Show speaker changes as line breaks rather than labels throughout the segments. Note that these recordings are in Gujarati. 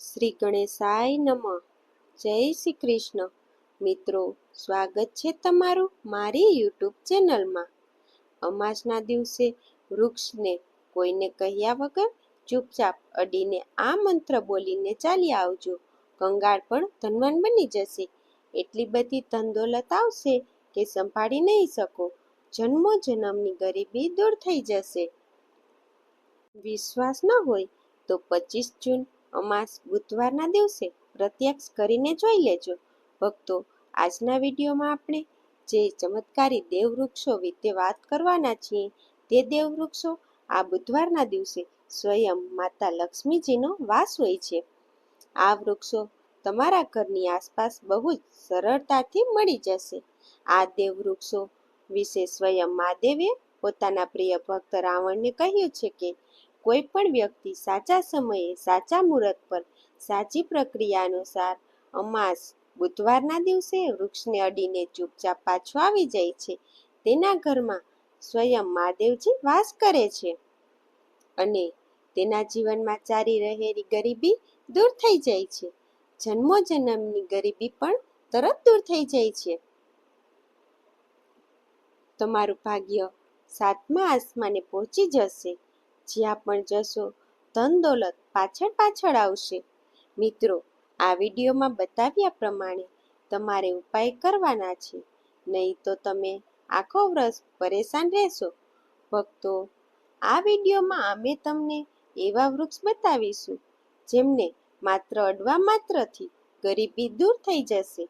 શ્રી ગણેશાય નમઃ. જય શ્રી કૃષ્ણ. મિત્રો, સ્વાગત છે તમારું મારી યુટ્યુબ ચેનલમાં. અમાસના દિવસે વૃક્ષને કોઈને કહ્યા વગર ચૂપચાપ અડીને આ મંત્ર બોલીને ચાલી આવજો. કંગાળ પણ ધનવાન બની જશે. એટલી બધી ધનદોલત આવશે કે સંભાળી નહીં શકો. જન્મો જન્મની ગરીબી દૂર થઈ જશે. વિશ્વાસ ન હોય તો પચીસ જૂન અમાસ બુધવારના દિવસે પ્રત્યક્ષ કરીને જોઈ લેજો. ભક્તો, આજના વિડીયોમાં આપણે જે ચમત્કારી દેવવૃક્ષો વિશે વાત કરવાના છીએ, તે દેવવૃક્ષો આ બુધવારના દિવસે સ્વયં માતા લક્ષ્મીજીનો વાસ હોય છે. આ વૃક્ષો તમારા ઘરની આસપાસ બહુ જ સરળતાથી મળી જશે. આ દેવવૃક્ષો વિશે સ્વયં મહાદેવે પોતાના પ્રિય ભક્ત રાવણને કહ્યું છે કે કોઈ પણ વ્યક્તિ સાચા સમયે સાચા મુહૂર્ત પર સાચી પ્રક્રિયા અનુસાર અમાસ, બુધવારના દિવસે વૃક્ષને અડીને ચૂપચાપ પાછો આવી જાય છે. તેના ઘરમાં સ્વયં મહાદેવજી વાસ કરે છે અને તેના જીવનમાં ચાલી રહેલી ગરીબી દૂર થઈ જાય છે. જન્મો જન્મની ગરીબી પણ તરત દૂર થઈ જાય છે. તમારું ભાગ્ય સાતમા આસમાને પહોંચી જશે. જ્યાં પણ જશો, ધન દોલત પાછળ પાછળ આવશે. મિત્રો, આ વિડીયોમાં બતાવ્યા પ્રમાણે તમારે ઉપાય કરવાના છે. નહીં તો તમે આખો વર્ષ પરેશાન રહેશો. ભક્તો, આ વિડીયોમાં અમે તમને એવા વૃક્ષ બતાવીશું, જેમને માત્ર અડવા માત્રથી ગરીબી દૂર થઈ જશે.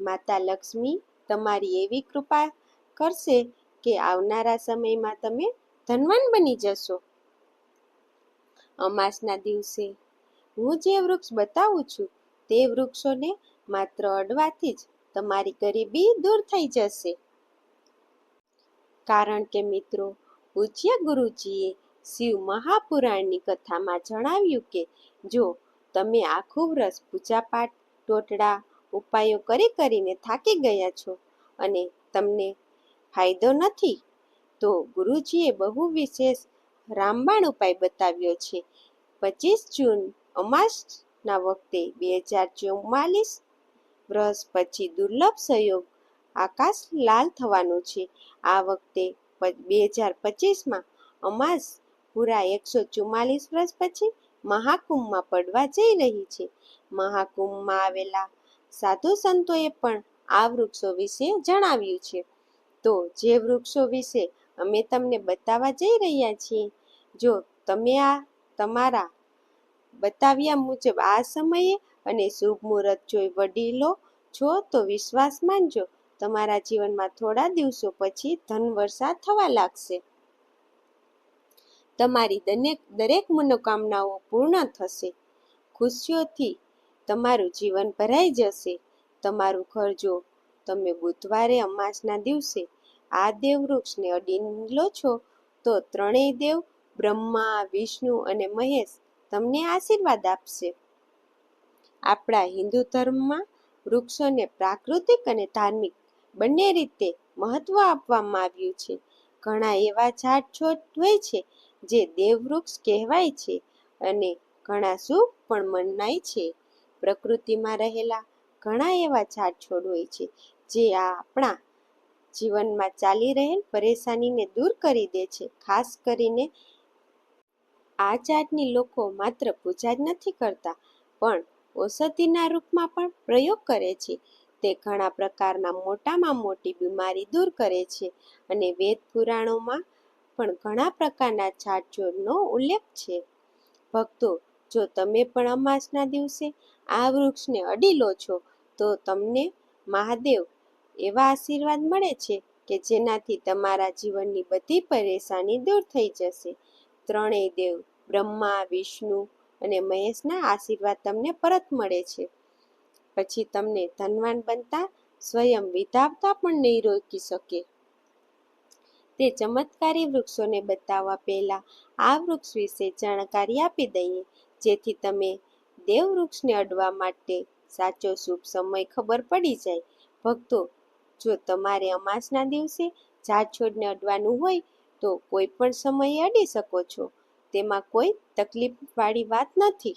માતા લક્ષ્મી તમારી એવી કૃપા કરશે કે આવનારા સમયમાં તમે ધનવાન બની જશો. અમાસના દિવસે. હું જે વૃક્ષ બતાવું છું, તે વૃક્ષોને માત્ર અડવાથી જ તમારી ગરીબી દૂર થઈ જશે. કારણ કે મિત્રો, પૂજ્ય ગુરુજીએ શિવ મહાપુરાણની કથામાં જણાવ્યું કે, જો તમે આખું વર્ષ પૂજાપાઠ, ટોટડા, ઉપાયો કરી કરીને થાકી ગયા છો અને તમને ફાયદો નથી, તો ગુરુજીએ બહુ વિશેષ રામબાણ ઉપાય બતાવ્યો છે. પચીસ જૂન અમાસના વખતે બે હજાર ચુમ્માલીસ વર્ષ પછી દુર્લભ સંયોગ આકાશ લાલ થવાનું છે. આ વખતે બે હજાર પચીસમાં અમાસ પૂરા એકસો ચુમ્માલીસ વર્ષ પછી મહાકુંભમાં પડવા જઈ રહી છે. મહાકુંભમાં આવેલા સાધુ સંતોએ પણ આ વૃક્ષો વિશે જણાવ્યું છે. તો જે વૃક્ષો વિશે અમે તમને બતાવવા જઈ રહ્યા છીએ. જો તમે આ તમારા બતાવ્યા મુજબ આ સમયે અને શુભ મુહૂર્ત જોઈ વડીલો છો તો વિશ્વાસ માનજો, તમારા જીવનમાં થોડા દિવસો પછી ધન વરસાદ થવા લાગશે. તમારી દરેક દરેક મનોકામનાઓ પૂર્ણ થશે. ખુશીઓથી તમારું જીવન ભરાઈ જશે. તમારું ઘર જો તમે બુધવારે અમાસના દિવસે આ દેવવૃક્ષને અડી લો છો, તો ત્રણેય દેવ બ્રહ્મા, વિષ્ણુ અને મહેશ તમને આશીર્વાદ આપશે. આપણા હિન્દુ ધર્મમાં વૃક્ષોને પ્રાકૃતિક અને ધાર્મિક બંને રીતે મહત્વ આપવામાં આવ્યું છે. ઘણા એવા ઝાડ છોડ હોય છે જે દેવવૃક્ષ કહેવાય છે અને ઘણા શુભ પણ મનાય છે. પ્રકૃતિમાં રહેલા ઘણા એવા ઝાડ છોડ હોય છે જે આપણા જીવનમાં ચાલી રહેલ પરેશાનીને દૂર કરી દે છે. ખાસ કરીને આ જાતની લોકો માત્ર પૂજા જ નથી કરતા, પણ ઔષધિના રૂપમાં પણ પ્રયોગ કરે છે. તે ઘણા પ્રકારના મોટામાં મોટી બીમારી દૂર કરે છે અને વેદ પુરાણોમાં પણ ઘણા પ્રકારના ઝાડછોડનો ઉલ્લેખ છે. ભક્તો, જો તમે પણ અમાસના દિવસે આ વૃક્ષને અડી લો છો, તો તમને મહાદેવ એવા આશીર્વાદ મળે છે કે જેનાથી તમારા જીવનની બધી પરેશાની દૂર થઈ જશે. ત્રણેય દેવ, બ્રહ્મા, વિષ્ણુ અને મહેશના આશીર્વાદ તમને પરત મળે છે. પછી તમને ધનવાન બનતા, સ્વયં વિધાવતા પણ નહીં રોકી શકે. તે ચમત્કારી વૃક્ષોને બતાવવા પહેલા આ વૃક્ષ વિશે જાણકારી આપી દઈએ, જેથી તમે દેવ વૃક્ષને અડવા માટે સાચો શુભ સમય ખબર પડી જાય. ભક્તો જો તમારે અમાસના દિવસે ઝાડ છોડને અડવાનું હોય, તો કોઈ પણ સમયે અડી શકો છો. તેમાં કોઈ તકલીફવાળી વાત નથી.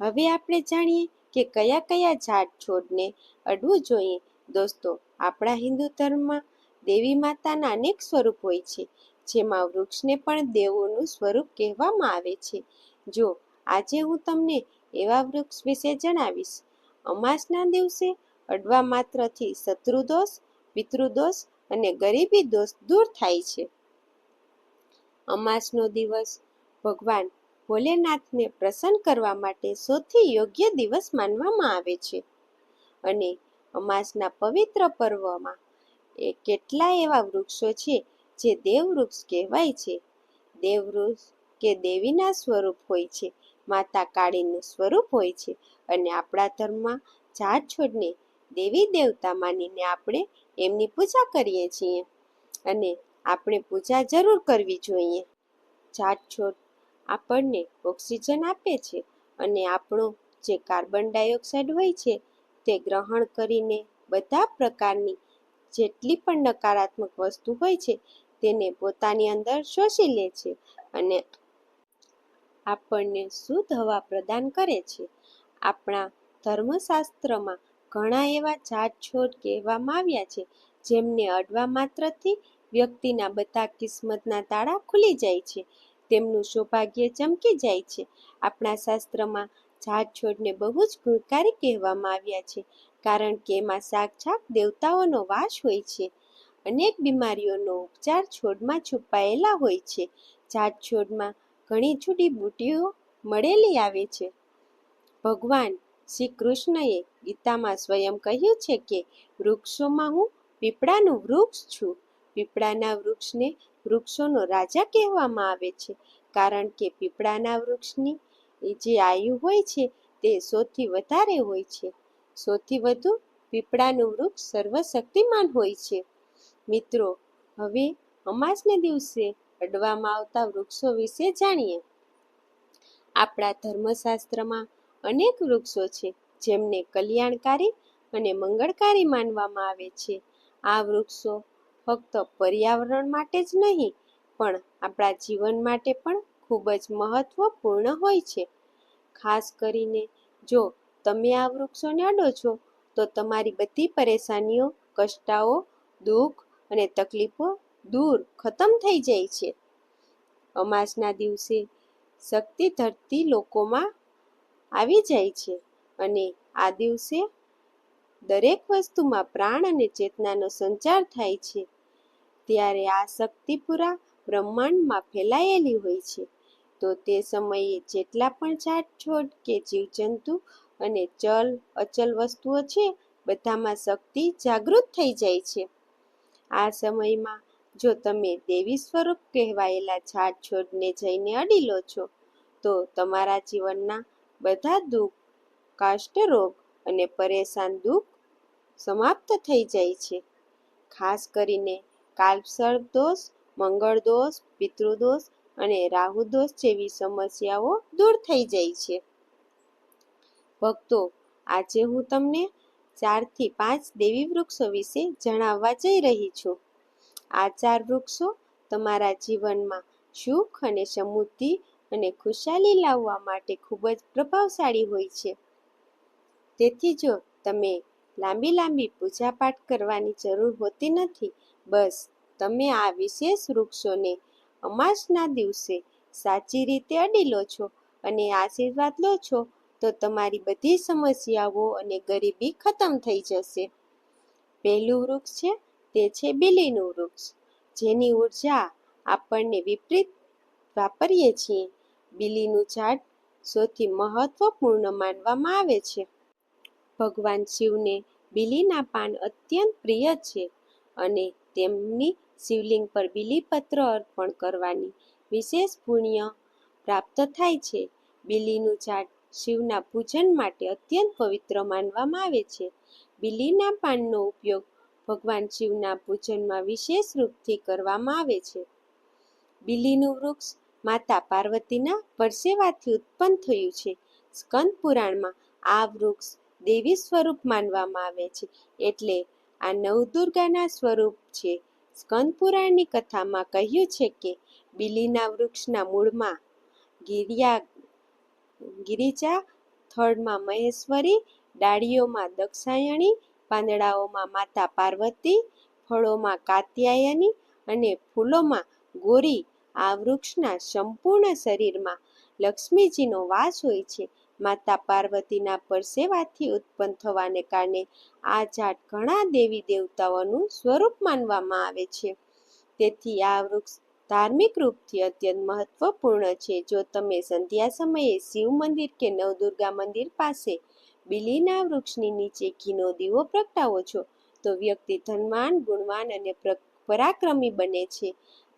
હવે આપણે જાણીએ કે કયા કયા ઝાડ છોડને અડવું જોઈએ. દોસ્તો, આપણા હિન્દુ ધર્મમાં દેવી માતાના અનેક સ્વરૂપ હોય છે, જેમાં વૃક્ષને પણ દેવોનું સ્વરૂપ કહેવામાં આવે છે. જો, આજે હું તમને એવા વૃક્ષ વિશે જણાવીશ. અમાસના દિવસે અડવા માત્રથી શત્રુદોષ પિતૃદોષ અને ગરીબી દોષ દૂર થાય છે. અમાસનો દિવસ ભગવાન ભોલેનાથને પ્રસન્ન કરવા માટે સૌથી યોગ્ય દિવસ માનવામાં આવે છે. અને અમાસના પવિત્ર પર્વમાં એ કેટલા એવા વૃક્ષો છે જે દેવવૃક્ષ કહેવાય છે. દેવવૃક્ષ કે દેવીના સ્વરૂપ હોય છે, માતા કાળીનું સ્વરૂપ હોય છે અને આપણા ધર્મમાં ઝાડ છોડને દેવી દેવતા માનીને આપણે એમની પૂજા કરીએ છીએ. અને આપણે પૂજા જરૂર કરવી જોઈએ. ઝાડ છોડ આપણને ઓક્સિજન આપે છે અને આપણો જે કાર્બન ડાયોક્સાઇડ હોય છે તે ગ્રહણ કરીને બધા પ્રકારની જેટલી પણ નકારાત્મક વસ્તુ હોય છે તેને પોતાની અંદર શોષી લે છે અને આપણને શુદ્ધ હવા પ્રદાન કરે છે. આપણા ધર્મશાસ્ત્રમાં ઘણા એવા જાત છોડ કહેવામાં આવ્યા છે, જેમને અડવા માત્રથી વ્યક્તિના બધા કિસ્મતના તાળા ખુલી જાય છે. તેમનું સૌભાગ્ય ચમકી જાય છે. આપણા શાસ્ત્રમાં જાત છોડને બહુ જ ગુણકારી કહેવામાં આવ્યા છે, કારણ કે એમાં સાક્ષાત દેવતાઓનો વાસ હોય છે. અનેક બીમારીઓનો ઉપચાર છોડમાં છુપાયેલા હોય છે. જાત છોડમાં ઘણી જડીબુટ્ટીઓ મળેલી આવે છે. ભગવાન શ્રી કૃષ્ણએ ગીતામાં સ્વયં કહ્યું છે કે, વૃક્ષોમાં હું પીપળાનું વૃક્ષ છું. પીપળાના વૃક્ષને વૃક્ષોનો રાજા કહેવામાં આવે છે. કારણ કે પીપળાના વૃક્ષની જે આયુ હોય છે, તે સૌથી વધારે હોય છે. સૌથી વધુ પીપળાનું વૃક્ષ સર્વશક્તિમાન હોય છે. મિત્રો, હવે અમાસને દિવસે અડવામાં આવતા વૃક્ષો વિશે જાણીએ. આપણા ધર્મશાસ્ત્રમાં અનેક વૃક્ષો છે, જેમને કલ્યાણકારી અને મંગળકારી માનવામાં આવે છે. આ વૃક્ષો ફક્ત પર્યાવરણ માટે જ નહીં, પણ આપણા જીવન માટે પણ ખૂબ જ મહત્વપૂર્ણ હોય છે. ખાસ કરીને જો તમે આ વૃક્ષોને અડો છો, તો તમારી બધી પરેશાનીઓ, કષ્ટાઓ, દુઃખ અને તકલીફો દૂર ખતમ થઈ જાય છે. અમાસના દિવસે શક્તિ ધરતી લોકોમાં આવી જાય છે અને આ દિવસે દરેક વસ્તુમાં પ્રાણ અને ચેતનાનો સંચાર થાય છે. ત્યારે આ શક્તિ પૂરા બ્રહ્માંડમાં ફેલાયેલી હોય છે. તો તે સમયે જેટલા પણ ઝાડ છોડ કે જીવજંતુ અને ચલ, અચલ વસ્તુઓ છે, બધામાં શક્તિ જાગૃત થઈ જાય છે. આ સમયમાં જો તમે દેવી સ્વરૂપ કહેવાયેલા ઝાડ છોડને જઈને અડી લો છો, તો તમારા જીવનના બધા દુઃખ કાષ્ટરોગ અને પરેશાન દુઃખ સમાપ્ત થઈ જાય છે. ખાસ કરીને કાલ્પસર્પ દોષ, મંગળ દોષ પિતૃદોષ અને રાહુ દોષ જેવી સમસ્યાઓ દૂર થઈ જાય છે. ભક્તો, આજે હું તમને ચારથી પાંચ દેવી વૃક્ષો વિશે જણાવવા જઈ રહી છું. આ ચાર વૃક્ષો તમારા જીવનમાં સુખ અને સમૃદ્ધિ અને ખુશાલી લાવવા માટે ખૂબ જ પ્રભાવશાળી હોય છે. તેથી જો તમે લાંબી લાંબી પૂજાપાઠ કરવાની જરૂર હોતી નથી, બસ તમે આ વિશેષ વૃક્ષોને અમાસના દિવસે સાચી રીતે અડી લો છો અને આશીર્વાદ લો છો, તો તમારી બધી સમસ્યાઓ અને ગરીબી ખતમ થઈ જશે. પહેલું વૃક્ષ છે તે છે બિલીનું વૃક્ષ, જેની ઊર્જા આપણને વિપરીત વાપરીએ છીએ. બિલીનું ઝાડ સૌથી મહત્વપૂર્ણ માનવામાં આવે છે. ભગવાન શિવને બિલીના પાન અત્યંત પ્રિય છે અને તેમની શિવલિંગ પર બીલીપત્ર અર્પણ કરવાની વિશેષ પુણ્ય પ્રાપ્ત થાય છે. બિલીનું ઝાડ શિવના પૂજન માટે અત્યંત પવિત્ર માનવામાં આવે છે. બિલીના પાનનો ઉપયોગ ભગવાન શિવના પૂજનમાં વિશેષ રૂપથી કરવામાં આવે છે. બિલીનું વૃક્ષ માતા પાર્વતીના પરસેવાથી ઉત્પન્ન થયું છે. સ્કંદ પુરાણમાં આ વૃક્ષ દેવી સ્વરૂપ માનવામાં આવે છે. એટલે આ નવદુર્ગાના સ્વરૂપ છે. સ્કંદ પુરાણની કથામાં કહ્યું છે કે બિલીના વૃક્ષના મૂળમાં ગિરિયા, ગિરિજા થડમાં મહેશ્વરી, ડાળીઓમાં દક્ષાયણી, પાંદડાઓમાં માતા પાર્વતી, ફળોમાં કાત્યાયની અને ફૂલોમાં ગૌરી આ વૃક્ષના સંપૂર્ણ શરીરમાં લક્ષ્મીજીનો વાસ હોય છે. માતા પાર્વતીના પરસેવાથી ઉત્પન્ન થવાને કારણે આ ઝાડ ઘણા દેવી દેવતાઓનું સ્વરૂપ માનવામાં આવે છે. તેથી આ વૃક્ષ ધાર્મિક રૂપથી અત્યંત મહત્વપૂર્ણ છે. જો તમે સંધ્યા સમયે શિવ મંદિર કે નવદુર્ગા મંદિર પાસે બિલીના વૃક્ષની નીચે ઘીનો દીવો પ્રગટાવો છો, તો વ્યક્તિ ધનવાન, ગુણવાન અને પરાક્રમી બને છે.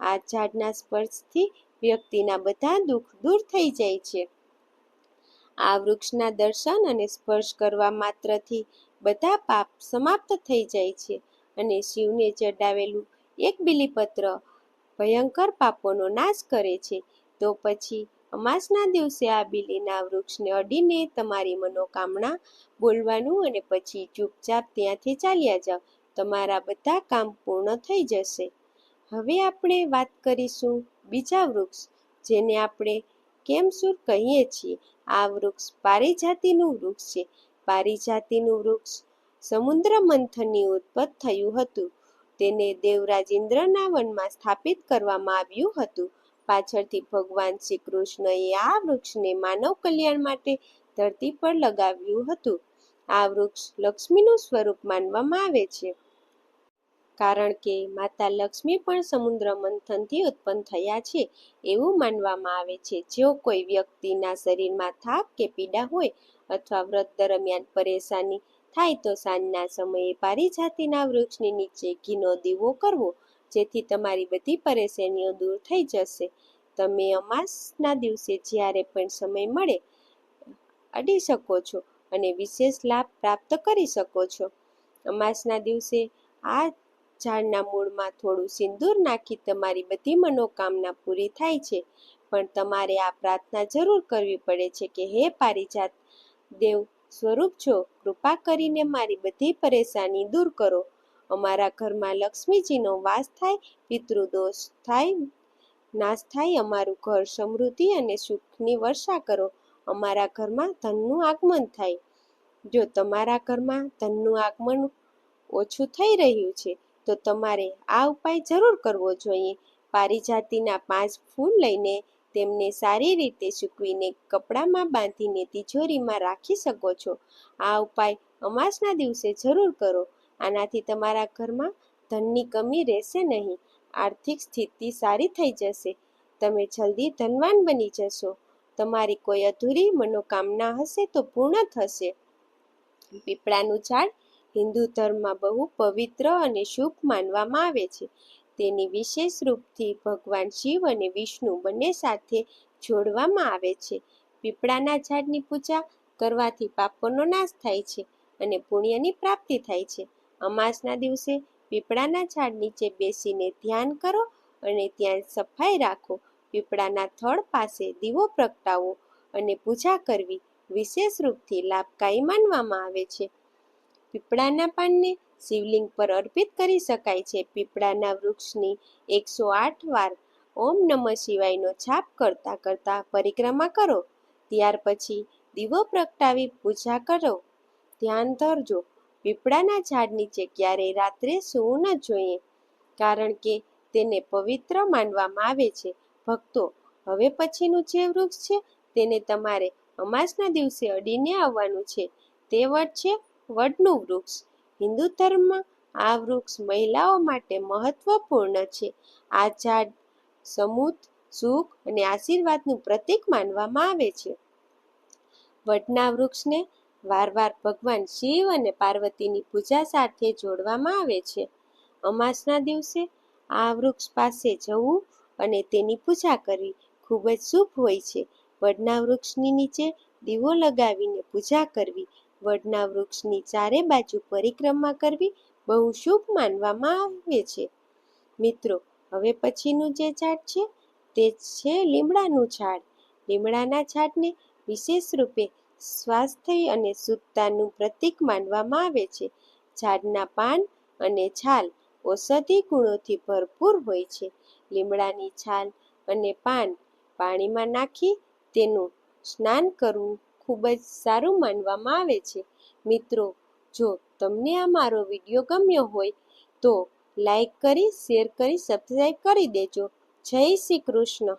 આ ઝાડના સ્પર્શથી વ્યક્તિના બધા દુઃખ દૂર થઈ જાય છે. આ વૃક્ષના દર્શન અને સ્પર્શ કરવા માત્રથી બધા પાપ સમાપ્ત થઈ જાય છે અને શિવને ચડાવેલું એક બીલીપત્ર ભયંકર પાપોનો નાશ કરે છે. તો પછી અમાસના દિવસે આ બીલીના વૃક્ષને અડીને તમારી મનોકામના બોલવાનું અને પછી ચૂપચાપ ત્યાંથી ચાલ્યા જાઓ. તમારા બધા કામ પૂર્ણ થઈ જશે. હવે આપણે વાત કરીશું બીજા વૃક્ષ, જેને આપણે કેમસૂર કહીએ છીએ. આ વૃક્ષ પારિજાતિનું વૃક્ષ છે. પારિજાતિનું વૃક્ષ સમુદ્ર મંથનની ઉત્પત્ત થયું હતું. તેને દેવરાજ ઇન્દ્રના વનમાં સ્થાપિત કરવામાં આવ્યું હતું. પાછળથી ભગવાન શ્રી કૃષ્ણએ આ વૃક્ષને માનવ કલ્યાણ માટે ધરતી પર લગાવ્યું હતું. આ વૃક્ષ લક્ષ્મીનું સ્વરૂપ માનવામાં આવે છે. કારણ કે માતા લક્ષ્મી પણ સમુદ્ર મંથનથી ઉત્પન્ન થયા છે એવું માનવામાં આવે છે. જો કોઈ વ્યક્તિના શરીરમાં થાક કે પીડા હોય અથવા વ્રત દરમિયાન પરેશાની થાય તો સાંજના સમયે પારિજાતિના વૃક્ષની નીચે ઘીનો દીવો કરવો, જેથી તમારી બધી પરેશાનીઓ દૂર થઈ જશે. તમે અમાસના દિવસે જ્યારે પણ સમય મળે, અડી શકો છો અને વિશેષ લાભ પ્રાપ્ત કરી શકો છો. અમાસના દિવસે આ ઝાડના મૂળમાં થોડું સિંદૂર નાખી તમારી બધી મનોકામના પૂરી થાય છે. પણ તમારે આ પ્રાર્થના જરૂર કરવી પડે છે કે હે પારિજાત દેવ, સ્વરૂપ છો, કૃપા કરીને મારી બધી પરેશાની દૂર કરો. અમારા ઘરમાં લક્ષ્મીજીનો વાસ થાય, પિતૃદોષ થાય, નાશ થાય, અમારું ઘર સમૃદ્ધિ અને સુખની વર્ષા કરો. અમારા ઘરમાં ધનનું આગમન થાય. જો તમારા ઘરમાં ધનનું આગમન ઓછું થઈ રહ્યું છે તો તમારે આ ઉપાય જરૂર કરવો જોઈએ. પારિજાતિના પાંચ ફૂલ લઈને તેમને સારી રીતે સૂકવીને કપડામાં બાંધીને તિજોરીમાં રાખી શકો છો. આ ઉપાય અમાસના દિવસે જરૂર કરો. આનાથી તમારા ઘરમાં ધનની કમી રહેશે નહીં. આર્થિક સ્થિતિ સારી થઈ જશે. તમે જલ્દી ધનવાન બની જશો. તમારી કોઈ અધૂરી મનોકામના હશે તો પૂર્ણ થશે. પીપળાનું ઝાડ હિન્દુ ધર્મમાં બહુ પવિત્ર અને શુભ માનવામાં આવે છે. તેની વિશેષ રૂપથી ભગવાન શિવ અને વિષ્ણુ બંને સાથે જોડવામાં આવે છે. પીપળાના ઝાડની પૂજા કરવાથી પાપોનો નાશ થાય છે અને પુણ્યની પ્રાપ્તિ થાય છે. અમાસના દિવસે પીપળાના ઝાડ નીચે બેસીને ધ્યાન કરો અને ત્યાં સફાઈ રાખો. પીપળાના થડ પાસે દીવો પ્રગટાવો અને પૂજા કરવી વિશેષ રૂપથી લાભકારી માનવામાં આવે છે. પીપળાના પાનને શિવલિંગ પર અર્પિત કરી શકાય છે. પીપળાના વૃક્ષની એકસો આઠ વાર ઓમ નમઃ શિવાયનો છાપ કરતા કરતા પરિક્રમા કરો. ત્યાર પછી દીવો પ્રગટાવી પૂજા કરો. ધ્યાન ધરજો, પીપળાના ઝાડ નીચે ક્યારેય રાત્રે સૂવું ન જોઈએ, કારણ કે તેને પવિત્ર માનવામાં આવે છે. ભક્તો, હવે પછીનું જે વૃક્ષ છે તેને તમારે અમાસના દિવસે અડીને આવવાનું છે. તે વટ છે વડનું વૃક્ષ. હિન્દુ ધર્મમાં આ વૃક્ષ મહિલાઓ માટે મહત્વપૂર્ણ છે. આ ઝાડ સમૂત સુખ અને આશીર્વાદનું પ્રતીક માનવામાં આવે છે. વડના વૃક્ષને વારવાર ભગવાન શિવ અને પાર્વતીની પૂજા સાથે જોડવામાં આવે છે. અમાસના દિવસે આ વૃક્ષ પાસે જવું અને તેની પૂજા કરવી ખૂબ જ શુભ હોય છે. વડના વૃક્ષની નીચે દીવો લગાવીને પૂજા કરવી વડના વૃક્ષની ચારે બાજુ પરિક્રમા કરવી બહુ શુભ માનવામાં આવે છે. મિત્રો, હવે પછીનું જે ઝાડ છે, તે છે લીમડાનું ઝાડ. લીમડાના ઝાડને વિશેષ રૂપે સ્વાસ્થ્ય અને શુદ્ધતાનું પ્રતીક માનવામાં આવે છે. ઝાડના પાન અને છાલ ઔષધિ ગુણોથી ભરપૂર હોય છે. લીમડાની છાલ અને પાન પાણીમાં નાખી તેનું સ્નાન કરવું ખૂબ જ સારું માનવામાં આવે છે. મિત્રો, જો તમને આ મારો વીડિયો ગમ્યો હોય, તો લાઈક કરી, શેર કરી, સબસ્ક્રાઈબ કરી દેજો. જય શ્રી કૃષ્ણ.